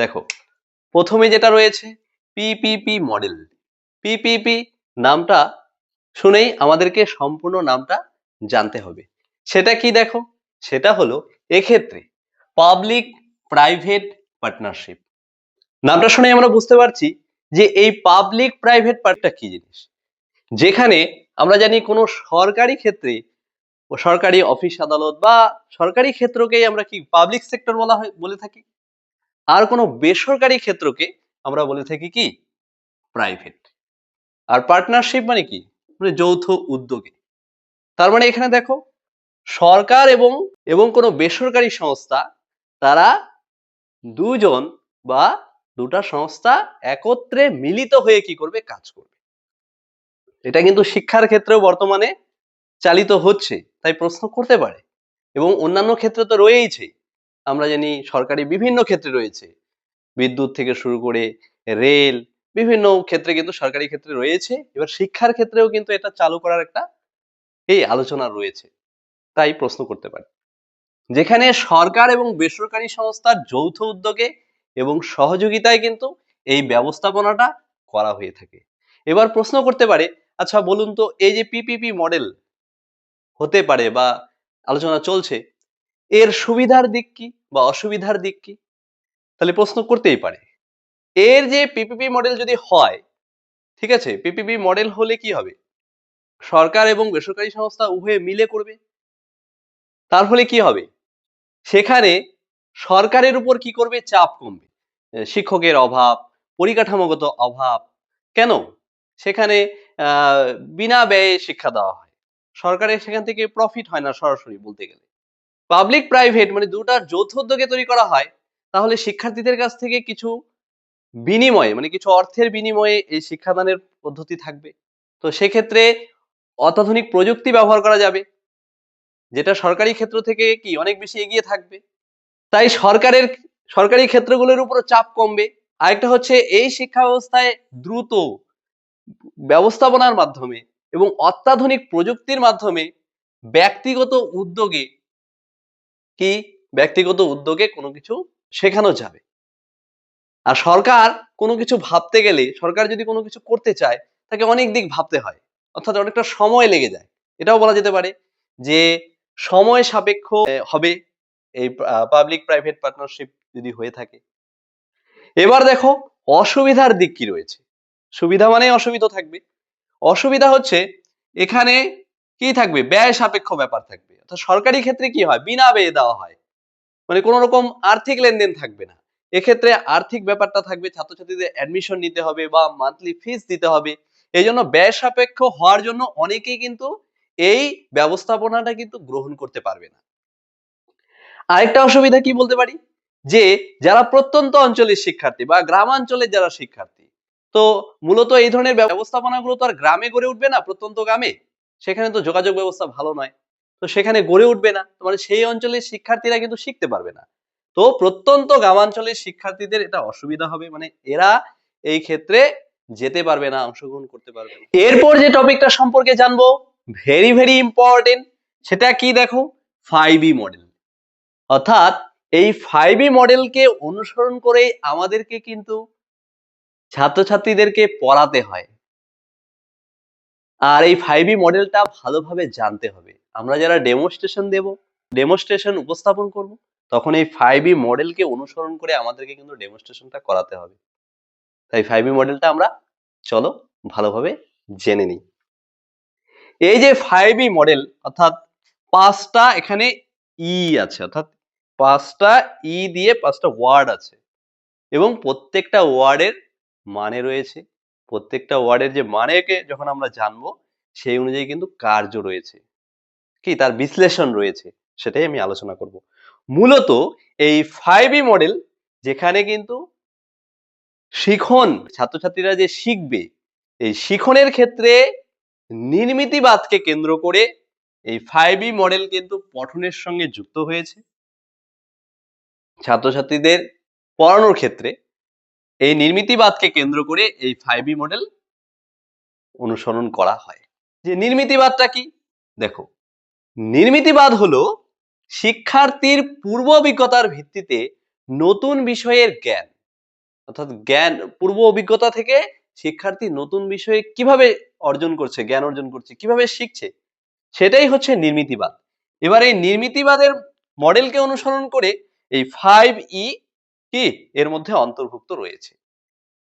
দেখো, প্রথমে যেটা রয়েছে পিপিপি মডেল পিপিপি নামটা শুনেই আমাদেরকে সম্পূর্ণ নামটা জানতে হবে। সেটা কি দেখো? সেটা হলো এক্ষেত্রে পাবলিক প্রাইভেট পার্টনারশিপ নামটা শুনে আমরা বুঝতে পারছি যে এই পাবলিক প্রাইভেট পার্টটা কি জিনিস? যেখানে আমরা জানি কোনো সরকারি ক্ষেত্রে, সরকারি অফিস আদালত বা সরকারি ক্ষেত্রকেই আমরা কি পাবলিক সেক্টর বলা হয়, বলে থাকি? আর কোনো বেসরকারি ক্ষেত্রকে আমরা বলে থাকি কি? প্রাইভেট আর পার্টনারশিপ মানে কি? মানে যৌথ উদ্যোগে। তার মানে এখানে দেখো, সরকার এবং এবং কোনো বেসরকারি সংস্থা, তারা দুজন বা দুটা সংস্থা একত্রে মিলিত হয়ে কি করবে? কাজ করবে। এটা কিন্তু শিক্ষার ক্ষেত্রেও বর্তমানে চালিত হচ্ছে, তাই প্রশ্ন করতে পারে। এবং অন্যান্য ক্ষেত্রে তো রয়েইছে। আমরা জানি সরকারি বিভিন্ন ক্ষেত্রে রয়েছে। বিদ্যুৎ থেকে শুরু করে রেল, বিভিন্ন ক্ষেত্রে কিন্তু সরকারি ক্ষেত্রে রয়েছে। এবার শিক্ষার ক্ষেত্রেও কিন্তু এটা চালু করার একটা এই আলোচনা রয়েছে। তাই প্রশ্ন করতে পারে। যেখানে সরকার এবং বেসরকারি সংস্থার যৌথ উদ্যোগে এবং সহযোগিতায় কিন্তু এই ব্যবস্থাপনাটা করা হয়ে থাকে। এবার প্রশ্ন করতে পারে আচ্ছা বলুন তো এই যে পিপিপি মডেল হতে পারে বা আলোচনা চলছে, এর সুবিধার দিক কি? বা অসুবিধার দিক কি? তাহলে প্রশ্ন করতেই পারে। এর যে পিপিপি মডেল যদি হয়, ঠিক আছে? পিপিপি মডেল হলে কি হবে? সরকার এবং বেসরকারি সংস্থা উভয়ে মিলে করবে। তার ফলে কি হবে? সেখানে সরকারের উপর কি করবে? চাপ কমবে। শিক্ষকের অভাব, পরিকাঠামোগত অভাব। কেন? সেখানে বিনা ব্যয়ে শিক্ষা দেওয়া হয়। সরকারের সেখান থেকে প্রফিট হয় না সরাসরি বলতে গেলে। পাবলিক প্রাইভেট মানে দুটার যৌথ উদ্যোগে তৈরি করা হয়, তাহলে শিক্ষার্থীদের কাছ থেকে কিছু বিনিময়ে মানে কিছু অর্থের বিনিময়ে এই শিক্ষাদানের পদ্ধতি থাকবে। তো সেক্ষেত্রে অত্যাধুনিক প্রযুক্তি ব্যবহার করা যাবে, যেটা সরকারি ক্ষেত্র থেকে কি অনেক বেশি এগিয়ে থাকবে। তাই সরকারের, সরকারি ক্ষেত্রগুলোর উপর চাপ কমবে। আরেকটা হচ্ছে এই শিক্ষা ব্যবস্থায় দ্রুত ব্যবস্থাপনার মাধ্যমে এবং অত্যাধুনিক প্রযুক্তির মাধ্যমে ব্যক্তিগত উদ্যোগে কি ব্যক্তিগত উদ্যোগে কোনো কিছু শেখানো যাবে। আর সরকার কোনো কিছু ভাবতে গেলে, সরকার যদি কোনো কিছু করতে চায়, তাকে অনেক দিক ভাবতে হয়। অর্থাৎ অনেকটা সময় লেগে যায়। এটাও বলা যেতে পারে যে, সময় সাপেক্ষ হবে এই পাবলিক প্রাইভেট পার্টনারশিপ যদি হয়ে থাকে। এবার দেখো, অসুবিধার দিক কি রয়েছে? সুবিধা মানে অসুবিধা থাকবে। অসুবিধা হচ্ছে, এখানে কি থাকবে? ব্যয় সাপেক্ষ ব্যাপার থাকবে। অর্থাৎ সরকারি ক্ষেত্রে কি হয়? বিনা ব্যয়ে দেওয়া হয়। মানে কোনো রকম আর্থিক লেনদেন থাকবে না। এক্ষেত্রে আর্থিক ব্যাপারটা থাকবে, ছাত্রছাত্রীদের অ্যাডমিশন নিতে হবে বা মান্থলি ফিস দিতে হবে। এই জন্য ব্যয় সাপেক্ষ হওয়ার জন্য অনেকেই কিন্তু এই ব্যবস্থাপনাটা কিন্তু গ্রহণ করতে পারবে না। আরেকটা অসুবিধা কি বলতে পারি? যে যারা প্রত্যন্ত অঞ্চলের শিক্ষার্থী বা গ্রামাঞ্চলের যারা শিক্ষার্থী, তো মূলত এই ধরনের ব্যবস্থাপনাগুলো তো আর গ্রামে গড়ে উঠবে না, প্রত্যন্ত গ্রামে। সেখানে তো যোগাযোগ ব্যবস্থা ভালো নয়। তো সেখানে গড়ে উঠবে না। মানে সেই অঞ্চলের শিক্ষার্থীরা কিন্তু শিখতে পারবে না। তো প্রত্যন্ত গ্রামাঞ্চলের শিক্ষার্থীদের এটা অসুবিধা হবে। মানে এরা এই ক্ষেত্রে যেতে পারবে না, অংশগ্রহণ করতে পারবে এরপর যে টপিকটা সম্পর্কে জানব ভেরি ভেরি ইম্পর্টেন্ট সেটা কি দেখো? ফাইভ মডেল অর্থাৎ এই ফাইভ মডেলকে অনুসরণ করে আমাদেরকে কিন্তু ছাত্রছাত্রীদেরকে পড়াতে হয়। আর এই ফাইভ মডেলটা ভালোভাবে জানতে হবে। আমরা যারা ডেমোস্ট্রেশন দেব ডেমোস্ট্রেশন উপস্থাপন করব, তখন এই ফাইভ মডেলকে অনুসরণ করে আমাদেরকে কিন্তু ডেমোস্ট্রেশনটা করাতে হবে। তাই ফাইভ মডেলটা আমরা, চলো ভালোভাবে জেনে নিই। এই যে ফাইভ মডেল অর্থাৎ পাঁচটা এখানে ই আছে, অর্থাৎ পাঁচটা ই দিয়ে পাঁচটা ওয়ার্ড আছে এবং প্রত্যেকটা ওয়ার্ডের মানে রয়েছে প্রত্যেকটা ওয়ার্ডের যে মানেকে যখন আমরা জানব, সেই অনুযায়ী কিন্তু কার্য রয়েছে। কি? তার বিশ্লেষণ রয়েছে। সেটাই আমি আলোচনা করব। মূলত এই ফাইভ মডেল যেখানে কিন্তু শিখন, ছাত্রছাত্রীরা যে শিখবে, এই শিখনের ক্ষেত্রে নির্মিতিবাদকে কেন্দ্র করে এই ফাইভ মডেল কিন্তু পঠনের সঙ্গে যুক্ত হয়েছে। ছাত্রছাত্রীদের পড়ানোর ক্ষেত্রে এই নির্মিতিবাদকে কেন্দ্র করে এই ফাইভ মডেল অনুসরণ করা হয়। যে নির্মিতিবাদটা কি? দেখো, নির্মিতিবাদ হলো শিক্ষার্থীর পূর্ব অভিজ্ঞতার ভিত্তিতে নতুন বিষয়ের জ্ঞান। অর্থাৎ জ্ঞান, পূর্ব অভিজ্ঞতা থেকে শিক্ষার্থী নতুন বিষয়ে কীভাবে অর্জন করছে, জ্ঞান অর্জন করছে, কীভাবে শিখছে, সেটাই হচ্ছে নির্মিতিবাদ। এবার এই নির্মিতিবাদের মডেলকে অনুসরণ করে এই ফাইভ ই কি? এর মধ্যে অন্তর্ভুক্ত রয়েছে।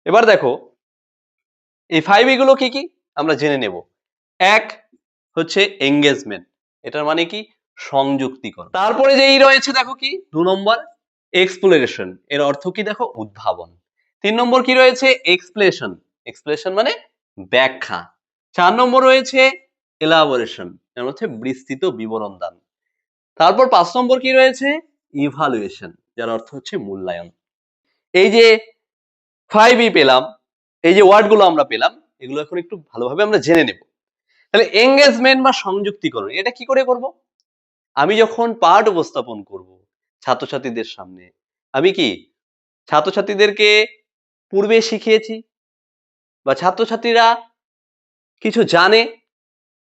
এবার দেখো, এই ফাইভ এগুলো কি কি? আমরা জেনে নেব। এক হচ্ছে এঙ্গেজমেন্ট এটার মানে কি? সংযুক্তিকরণ। তারপরে যেই রয়েছে দেখো কি? দু নম্বর এক্সপ্লোরেশন এর অর্থ কি দেখো? উদ্ভাবন। তিন নম্বর কি রয়েছে? এক্সপ্লেশন এক্সপ্লেশন মানে ব্যাখ্যা। চার নম্বর রয়েছে এলাবোরেশন এর মধ্যে বিস্তৃত বিবরণ দান। তারপর পাঁচ নম্বর কি রয়েছে? ইভালুয়েশন যার অর্থ হচ্ছে মূল্যায়ন। এই যে ফাইভ পেলাম, এই যে ওয়ার্ডগুলো আমরা পেলাম, এগুলো এখন একটু ভালোভাবে আমরা জেনে নেব। তাহলে এঙ্গেজমেন্ট বা সংযুক্তিকরণ, এটা কি করে করব? আমি যখন পাঠ উপস্থাপন করব ছাত্রছাত্রীদের সামনে, আমি কি ছাত্রছাত্রীদেরকে পূর্বে শিখিয়েছি? বা ছাত্রছাত্রীরা কিছু জানে?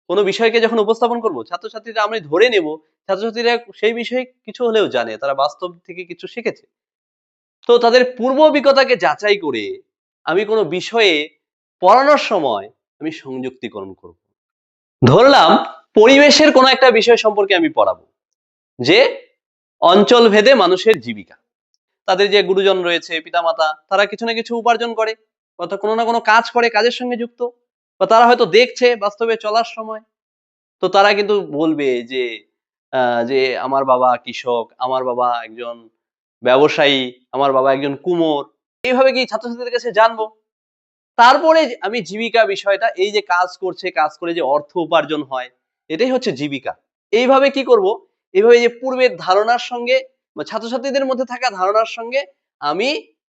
কোনো বিষয়কে যখন উপস্থাপন করব, ছাত্রছাত্রীরা আমি ধরে নেব, ছাত্রছাত্রীরা সেই বিষয়ে কিছু হলেও জানে, তারা বাস্তব থেকে কিছু শিখেছে। তো তাদের পূর্ব অভিজ্ঞতাকে যাচাই করে আমি কোনো বিষয়ে পড়ানোর সময় আমি সংযুক্তিকরণ করব। ধরলাম পরিবেশের কোনো একটা বিষয় সম্পর্কে আমি পড়াবো, যে অঞ্চল ভেদে মানুষের জীবিকা। তাদের যে গুরুজন রয়েছে, পিতামাতা, তারা কিছু না কিছু উপার্জন করে অর্থাৎ কোনো না কোনো কাজ করে, কাজের সঙ্গে যুক্ত, বা তারা হয়তো দেখছে বাস্তবে চলার সময়। তো তারা কিন্তু বলবে যে যে আমার বাবা কৃষক, আমার বাবা একজন ব্যবসায়ী, আমার বাবা একজন কুমোর। এইভাবে কি ছাত্রছাত্রীদের কাছে জানব? তারপরে আমি জীবিকা বিষয়টা, এই যে কাজ করছে, কাজ করে যে অর্থ উপার্জন হয়, এটাই হচ্ছে জীবিকা। এইভাবে কি করব? এইভাবে যে পূর্বের ধারণার সঙ্গে ছাত্রছাত্রীদের মধ্যে থাকা ধারণার সঙ্গে আমি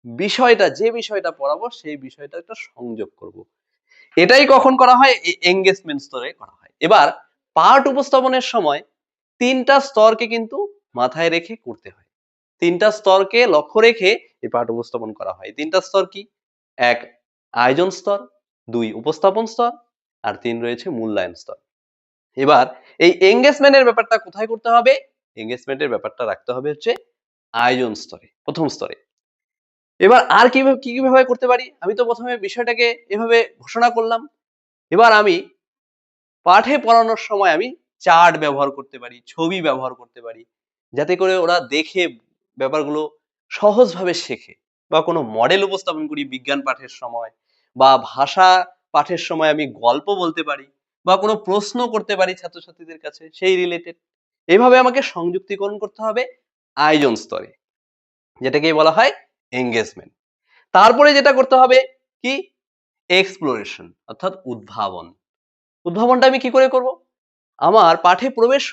বিষয়টা, যে বিষয়টা পড়াবো, সেই বিষয়টা একটা সংযোগ করব। এটাই কখন করা হয়? এঙ্গেজমেন্ট স্তরে করা হয়। এবার, পাঠ উপস্থাপনের সময় তিনটা স্তরকে কিন্তু মাথায় রেখে করতে হয়। তিনটা স্তরকে লক্ষ্য রেখে এই পাঠ উপস্থাপন করা হয়। তিনটা স্তর কি? এক, আয়োজন স্তর, দুই, উপস্থাপন স্তর, আর তিন রয়েছে মূল্যায়ন স্তর। এবার এই এঙ্গেজমেন্টের ব্যাপারটা কোথায় করতে হবে? এঙ্গেজমেন্টের ব্যাপারটা রাখতে হবে হচ্ছে আয়োজন স্তরে, প্রথম স্তরে। এবার আর কীভাবে, কি কীভাবে করতে পারি? আমি তো প্রথমে বিষয়টাকে এভাবে ঘোষণা করলাম। এবার আমি পাঠে পড়ানোর সময় আমি চার্ট ব্যবহার করতে পারি, ছবি ব্যবহার করতে পারি। যাতে করে ওরা দেখে ব্যাপারগুলো সহজভাবে শেখে বা কোনো মডেল উপস্থাপন করি বিজ্ঞান পাঠের সময় বা ভাষা পাঠের সময় আমি গল্প বলতে পারি বা কোনো প্রশ্ন করতে পারি ছাত্রছাত্রীদের কাছে সেই রিলেটেড এইভাবে আমাকে সংযুক্তিকরণ করতে হবে আয়োজন স্তরে যেটাকে বলা হয় এঙ্গেজমেন্ট তারপরে যেটা করতে হবে কি? এক্সপ্লোরেশন অর্থাৎ উদ্ভাবন। উদ্ভাবনটা আমি কি করে করব? আমার পাঠে প্রবেশ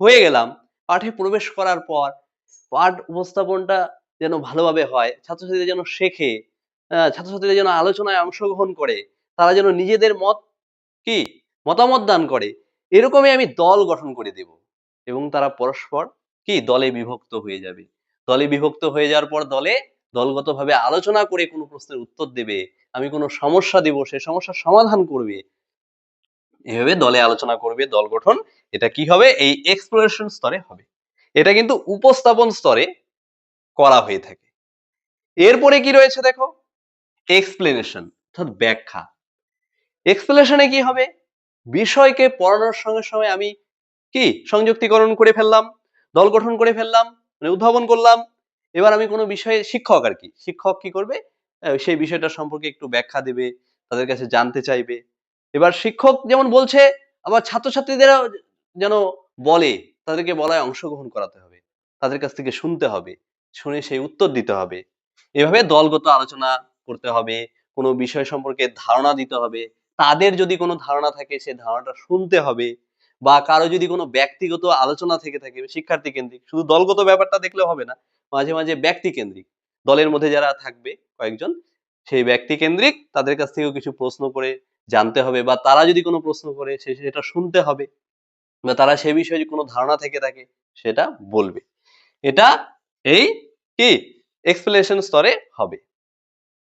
হয়ে গেলাম, পাঠে প্রবেশ করার পর পাঠ উপস্থাপনটা যেন ভালোভাবে হয়, ছাত্রছাত্রীরা যেন শেখে ছাত্রছাত্রীরা যেন আলোচনায় অংশগ্রহণ করে, তারা যেন নিজেদের মত কি? মতামত দান করে, এরকমই আমি দল গঠন করে দেব। এবং তারা পরস্পর কি? দলে বিভক্ত হয়ে যাবে। দলে বিভক্ত হয়ে যাওয়ার পর দলে দলগতভাবে আলোচনা করে কোনো প্রশ্নের উত্তর দেবে, আমি কোনো সমস্যা দেব, সে সমস্যার সমাধান করবে। এভাবে দলে আলোচনা করবে, দল গঠন, এটা কি হবে? এই এক্সপ্লোরেশন স্তরে হবে। এটা কিন্তু উপস্থাপন স্তরে করা হয়ে থাকে। এরপরে কি রয়েছে দেখো? এক্সপ্লেনেশন অর্থাৎ ব্যাখ্যা। এক্সপ্লেনেশনে কি হবে? বিষয়কে পড়ানোর সঙ্গে সঙ্গে আমি কি? সংযুক্তিকরণ করে ফেললাম, দল গঠন করে ফেললাম মানে উদ্ভাবন করলাম। এবার আমি কোনো বিষয়ে শিক্ষক আর কি? শিক্ষক কি করবে? সেই বিষয়টা সম্পর্কে একটু ব্যাখ্যা দেবে, তাদের কাছে জানতে চাইবে। এবার শিক্ষক যেমন বলছে আবার ছাত্রছাত্রীদেরও যেন বলে তাদেরকে বলায় অংশগ্রহণ করাতে হবে। তাদের কাছ থেকে শুনতে হবে, শুনে সেই উত্তর দিতে হবে। এভাবে দলগত আলোচনা করতে হবে, কোনো বিষয় সম্পর্কে ধারণা দিতে হবে। তাদের যদি কোনো ধারণা থাকে সেই ধারণাটা শুনতে হবে বা কারও যদি কোনো ব্যক্তিগত আলোচনা থেকে থাকে, শিক্ষার্থী কেন্দ্রিক, শুধু দলগত ব্যাপারটা দেখলে হবে না, মাঝে মাঝে ব্যক্তি কেন্দ্রিক। দলের মধ্যে যারা থাকবে কয়েকজন, সেই ব্যক্তি কেন্দ্রিক তাদের কাছ থেকেও কিছু প্রশ্ন করে জানতে হবে বা তারা যদি কোনো প্রশ্ন করে, সে সেটা শুনতে হবে। বা তারা সে বিষয়ে যদি কোনো ধারণা থেকে থাকে, সেটা বলবে। এটা এই কি? এক্সপ্লেনেশন স্তরে হবে।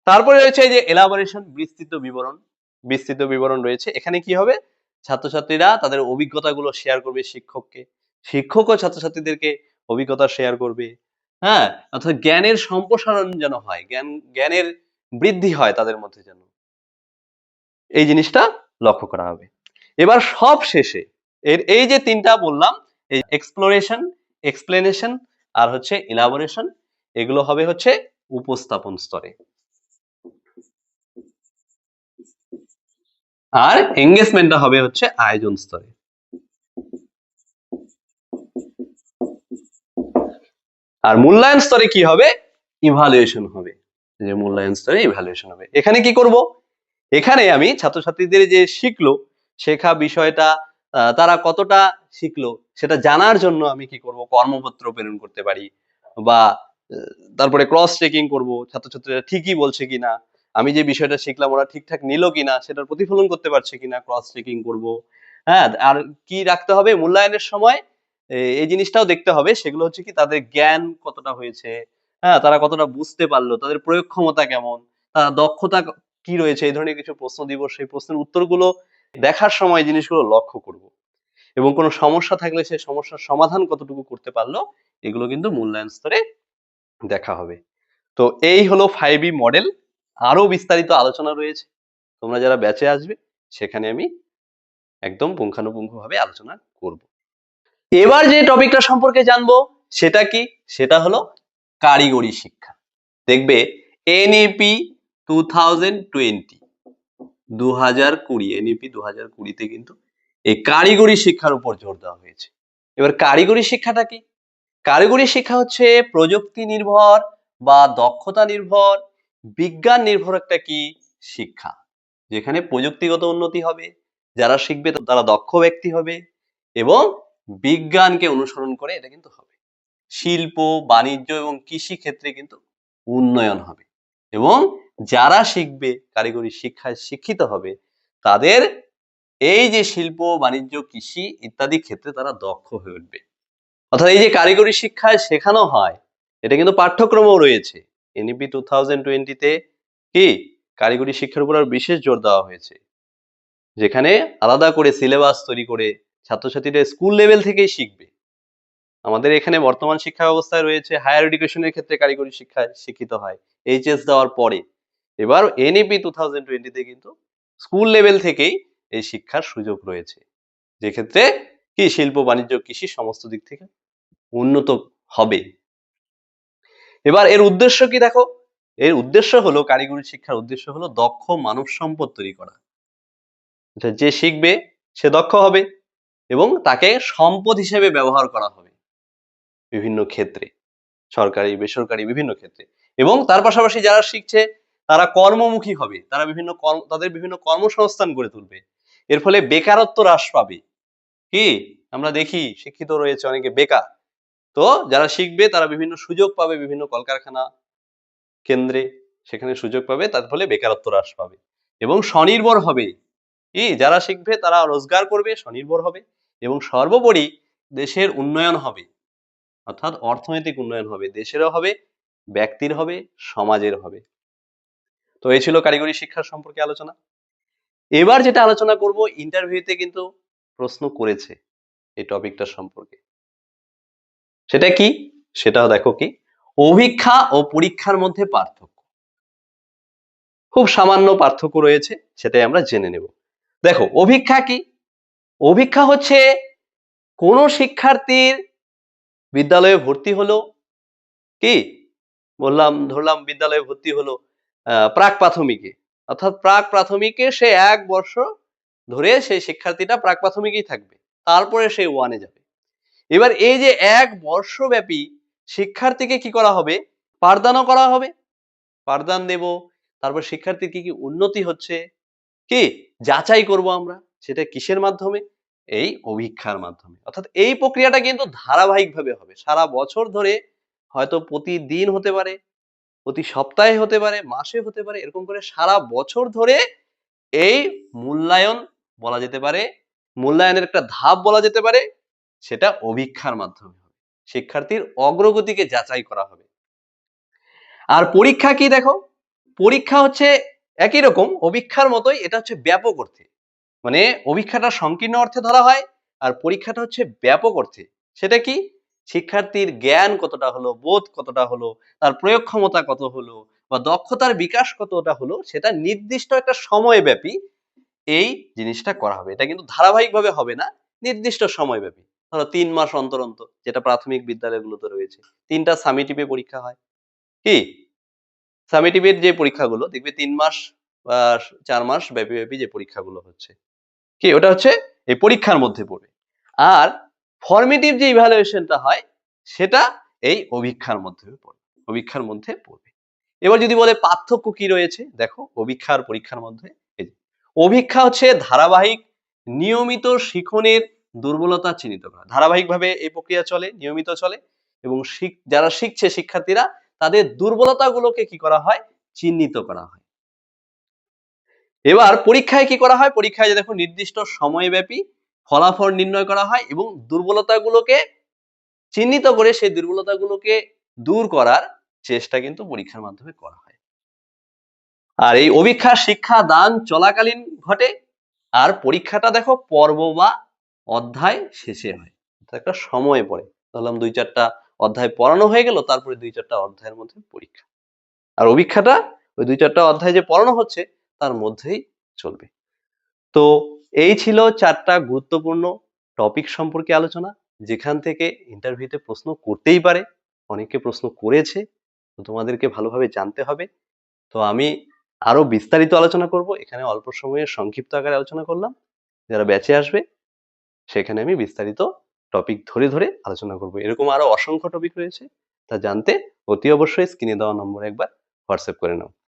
তারপরে রয়েছে যে এলাবোরেশন বিস্তৃত বিবরণ। বিস্তৃত বিবরণ রয়েছে। এখানে কি হবে? ছাত্রছাত্রীরা তাদের অভিজ্ঞতাগুলো শেয়ার করবে শিক্ষককে। শিক্ষকও ছাত্রছাত্রীদেরকে অভিজ্ঞতা শেয়ার করবে। হ্যাঁ? অর্থাৎ জ্ঞানের সম্প্রসারণ যেন হয়, জ্ঞান, জ্ঞানের বৃদ্ধি হয় তাদের মধ্যে যেন। এই জিনিসটা লক্ষ্য করা হবে। এবার সব শেষে এর, এই যে তিনটা বললাম, এই এক্সপ্লোরেশন এক্সপ্লেনেশন আর হচ্ছে ইলাবোরেশন এগুলো হবে হচ্ছে উপস্থাপন স্তরে। আর এঙ্গেজমেন্টটা হবে হচ্ছে আয়োজন স্তরে। আর মূল্যায়ন স্তরে কি হবে? ইভালুয়েশন হবে। যে মূল্যায়ন স্তরে ইভালুয়েশন হবে। এখানে কি করব? এখানে আমি ছাত্রছাত্রীদের যে শিখলো, শেখা বিষয়টা তারা কতটা শিখলো সেটা জানার জন্য আমি কি করব, কর্মপত্র প্রেরণ করতে পারি বা তারপরে ক্রস চেকিং করব, ছাত্রছাত্রীরা ঠিকই বলছে কিনা, আমি যে বিষয়টা শিখলাম ওরা ঠিকঠাক নিল কিনা, সেটার প্রতিফলন করতে পারছে কিনা ক্রস চেকিং করব। হ্যাঁ আর কি রাখতে হবে মূল্যায়নের সময় এই জিনিসটাও দেখতে হবে, সেগুলো হচ্ছে কি তাদের জ্ঞান কতটা হয়েছে হ্যাঁ তারা কতটা বুঝতে পারল, তাদের প্রয়োগ ক্ষমতা কেমন, তার দক্ষতা কি রয়েছে, এই ধরনের কিছু প্রশ্ন দিব, সেই প্রশ্নের উত্তরগুলো দেখার সময় জিনিসগুলো লক্ষ্য করব। এবং কোনো সমস্যা থাকলে সেই সমস্যার সমাধান কতটুকু করতে পারল, এগুলো কিন্তু মূল্যায়ন স্তরে দেখা হবে। তো এই হলো ফাইভ মডেল আরও বিস্তারিত আলোচনা রয়েছে। তোমরা যারা ব্যাচে আসবে, সেখানে আমি একদম পুঙ্খানুপুঙ্খভাবে আলোচনা করব। এবার যে টপিকটা সম্পর্কে জানব, সেটা কি? সেটা হলো কারিগরি শিক্ষা। দেখবে এনইপি টু থাউজেন্ড টোয়েন্টি দু হাজার কুড়ি এনইপি দু হাজার কুড়িতে কিন্তু এই কারিগরি শিক্ষার উপর জোর দেওয়া হয়েছে। এবার কারিগরি শিক্ষাটা কি? কারিগরি শিক্ষা হচ্ছে প্রযুক্তি নির্ভর বা দক্ষতা নির্ভর, বিজ্ঞান নির্ভর একটা কি? শিক্ষা, যেখানে প্রযুক্তিগত উন্নতি হবে, যারা শিখবে তারা দক্ষ ব্যক্তি হবে এবং বিজ্ঞানকে অনুসরণ করে এটা কিন্তু হবে। শিল্প, বাণিজ্য এবং কৃষি ক্ষেত্রে কিন্তু উন্নয়ন হবে এবং যারা শিখবে, কারিগরি শিক্ষায় শিক্ষিত হবে, তাদের এই যে শিল্প, বাণিজ্য, কৃষি ইত্যাদি ক্ষেত্রে তারা দক্ষ হয়ে উঠবে। অর্থাৎ এই যে কারিগরি শিক্ষায় শেখানো হয়, এটা কিন্তু পাঠ্যক্রমও রয়েছে। এনইপি টু থাউজেন্ড টোয়েন্টিতে কি? কারিগরি শিক্ষার উপর আর বিশেষ জোর দেওয়া হয়েছে। যেখানে আলাদা করে সিলেবাস তৈরি করে ছাত্রছাত্রীরা স্কুল লেভেল থেকেই শিখবে। আমাদের এখানে বর্তমান শিক্ষা ব্যবস্থায় রয়েছে হায়ার এডুকেশনের ক্ষেত্রে কারিগরি শিক্ষায় শিক্ষিত হয় এইচএস দেওয়ার পরে। এবার এনইপি টু থাউজেন্ড কিন্তু স্কুল লেভেল থেকেই এই শিক্ষার সুযোগ রয়েছে। যে ক্ষেত্রে কি শিল্প, বাণিজ্য, কৃষি সমস্ত দিক থেকে উন্নত হবে। এবার এর উদ্দেশ্য কি দেখো? এর উদ্দেশ্য হলো, কারিগরি শিক্ষার উদ্দেশ্য হলো দক্ষ মানব সম্পদ তৈরি করা। যে শিখবে, সে দক্ষ হবে এবং তাকে সম্পদ হিসেবে ব্যবহার করা হবে বিভিন্ন ক্ষেত্রে। সরকারি, বেসরকারি বিভিন্ন ক্ষেত্রে। এবং তার পাশাপাশি যারা শিখছে তারা কর্মমুখী হবে, তারা বিভিন্ন তাদের বিভিন্ন কর্মসংস্থান গড়ে তুলবে। এর ফলে বেকারত্ব হ্রাস পাবে। কি? আমরা দেখি, শিক্ষিত রয়েছে অনেকে বেকার। তো যারা শিখবে, তারা বিভিন্ন সুযোগ পাবে বিভিন্ন কলকারখানা কেন্দ্রে। সেখানে সুযোগ পাবে, তার ফলে বেকারত্ব হ্রাস পাবে এবং স্বনির্ভর হবে। কি? যারা শিখবে, তারা রোজগার করবে, স্বনির্ভর হবে এবং সর্বোপরি দেশের উন্নয়ন হবে। অর্থাৎ অর্থনৈতিক উন্নয়ন হবে, দেশেরও হবে, ব্যক্তির হবে, সমাজের হবে। তো এই ছিল কারিগরি শিক্ষার সম্পর্কে আলোচনা। এবার যেটা আলোচনা করব ইন্টারভিউতে কিন্তু প্রশ্ন করেছে এই টপিকটা সম্পর্কে। সেটা কি? সেটাও দেখো কি? অভিক্ষা ও পরীক্ষার মধ্যে পার্থক্য। খুব সামান্য পার্থক্য রয়েছে, সেটাই আমরা জেনে নেব। দেখো, অভিক্ষা কি? অভিক্ষা হচ্ছে কোন শিক্ষার্থীর বিদ্যালয়ে ভর্তি হলো, কি? বললাম, ধরলাম বিদ্যালয়ে ভর্তি হলো প্রাক প্রাথমিকে। অর্থাৎ প্রাক প্রাথমিকে সে এক বর্ষ ধরে সেই শিক্ষার্থীটা প্রাক প্রাথমিকেই থাকবে। তারপরে সে ওয়ানে যাবে। এবার এই যে এক বর্ষব্যাপী শিক্ষার্থীকে কি করা হবে? পাঠদানও করা হবে। পাঠদান দেব। তারপর শিক্ষার্থীর কি কি উন্নতি হচ্ছে? কি যাচাই করব আমরা? সেটা কিসের মাধ্যমে? এই অভিক্ষার মাধ্যমে। অর্থাৎ এই প্রক্রিয়াটা কিন্তু ধারাবাহিকভাবে হবে। সারা বছর ধরে হয়তো প্রতিদিন হতে পারে। প্রতি সপ্তাহে হতে পারে, মাসে হতে পারে, এরকম করে সারা বছর ধরে এই মূল্যায়ন বলা যেতে পারে, মূল্যায়নের একটা ধাপ বলা যেতে পারে, সেটা অভিক্ষার মাধ্যমে শিক্ষার্থীর অগ্রগতিকে যাচাই করা হবে। আর পরীক্ষা কি দেখো? পরীক্ষা হচ্ছে একই রকম, অভিক্ষার মতোই, এটা হচ্ছে ব্যাপক অর্থে। মানে অভিক্ষাটা সংকীর্ণ অর্থে ধরা হয়, আর পরীক্ষাটা হচ্ছে ব্যাপক অর্থে। সেটা কি? শিক্ষার্থীর জ্ঞান কতটা হলো, বোধ কতটা হলো, তার প্রয়োগ ক্ষমতা কত হলো বা দক্ষতার বিকাশ কতটা হলো, সেটা নির্দিষ্ট একটা সময়ব্যাপী এই জিনিসটা করা হবে। এটা কিন্তু ধারাবাহিকভাবে হবে না, নির্দিষ্ট সময়ব্যাপী। ধরো তিন মাস অন্তর অন্তর, যেটা প্রাথমিক বিদ্যালয়গুলোতে রয়েছে। তিনটা সামিটিভে পরীক্ষা হয়। কি? সামিটিভের যে পরীক্ষাগুলো, দেখবে তিন মাস বা চার মাস ব্যাপী ব্যাপী যে পরীক্ষাগুলো হচ্ছে। কি? ওটা হচ্ছে এই পরীক্ষার মধ্যে পড়বে। আর ফর্মেটিভ যে ইভ্যালুয়েশনটা হয়, সেটা এই অভিক্ষার মধ্যে পড়বে, অভিক্ষার মধ্যে পড়বে। এবার যদি বলে পার্থক্য কি রয়েছে, দেখো অভিক্ষা আর পরীক্ষার মধ্যে অভিক্ষা হচ্ছে ধারাবাহিক নিয়মিত শিখনের দুর্বলতা চিহ্নিত করা। ধারাবাহিকভাবে এই প্রক্রিয়া চলে, নিয়মিত চলে, এবং যারা শিখছে শিক্ষার্থীরা, তাদের দুর্বলতাগুলোকে কি করা হয়? চিহ্নিত করা হয়। এবার পরীক্ষায় কি করা হয়? পরীক্ষায় দেখো নির্দিষ্ট সময়ব্যাপী ফলাফল নির্ণয় করা হয় এবং দুর্বলতাগুলোকে চিহ্নিত করে সেই দুর্বলতাগুলোকে দূর করার চেষ্টা কিন্তু পরীক্ষার মাধ্যমে করা হয়। আর এই অভিক্ষা, শিক্ষা, দান চলাকালীন ঘটে আর পরীক্ষাটা দেখো পর্ব বা অধ্যায় শেষে হয়। একটা সময় পড়ে। ধরলাম দুই চারটা অধ্যায় পড়ানো হয়ে গেল, তারপরে দুই চারটা অধ্যায়ের মধ্যে পরীক্ষা। আর অভিক্ষাটা ওই দুই চারটা অধ্যায় যে পড়ানো হচ্ছে, তার মধ্যেই চলবে। তো এই ছিল চারটা গুরুত্বপূর্ণ টপিক সম্পর্কে আলোচনা। যেখান থেকে ইন্টারভিউতে প্রশ্ন করতেই পারে, অনেকে প্রশ্ন করেছে, তো তোমাদেরকে ভালোভাবে জানতে হবে। তো আমি আরও বিস্তারিত আলোচনা করব। এখানে অল্প সময়ে সংক্ষিপ্ত আকারে আলোচনা করলাম। যারা ব্যাচে আসবে, সেখানে আমি বিস্তারিত টপিক ধরে ধরে আলোচনা করব। এরকম আরও অসংখ্য টপিক রয়েছে, তা জানতে অতি অবশ্যই স্ক্রিনে দেওয়া নম্বরে একবার হোয়াটসঅ্যাপ করে নাও।